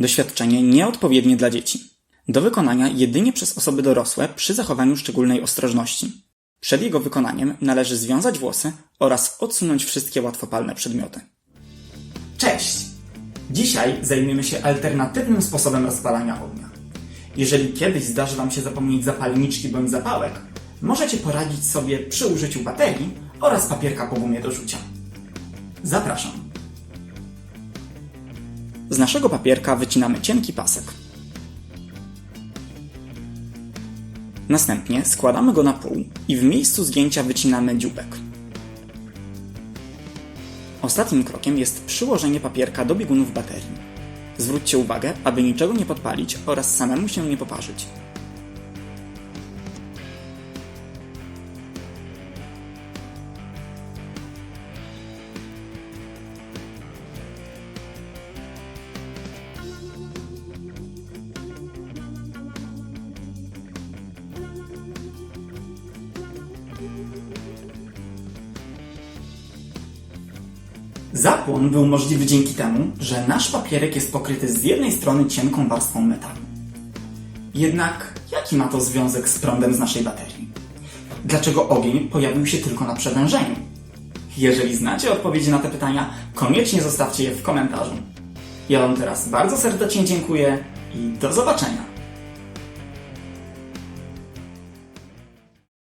Doświadczenie nieodpowiednie dla dzieci. Do wykonania jedynie przez osoby dorosłe przy zachowaniu szczególnej ostrożności. Przed jego wykonaniem należy związać włosy oraz odsunąć wszystkie łatwopalne przedmioty. Cześć! Dzisiaj zajmiemy się alternatywnym sposobem rozpalania ognia. Jeżeli kiedyś zdarzy Wam się zapomnieć zapalniczki bądź zapałek, możecie poradzić sobie przy użyciu baterii oraz papierka po gumie do rzucia. Zapraszam. Z naszego papierka wycinamy cienki pasek. Następnie składamy go na pół i w miejscu zgięcia wycinamy dzióbek. Ostatnim krokiem jest przyłożenie papierka do biegunów baterii. Zwróćcie uwagę, aby niczego nie podpalić oraz samemu się nie poparzyć. Zapłon był możliwy dzięki temu, że nasz papierek jest pokryty z jednej strony cienką warstwą metalu. Jednak jaki ma to związek z prądem z naszej baterii? Dlaczego ogień pojawił się tylko na przewężeniu? Jeżeli znacie odpowiedzi na te pytania, koniecznie zostawcie je w komentarzu. Ja Wam teraz bardzo serdecznie dziękuję i do zobaczenia.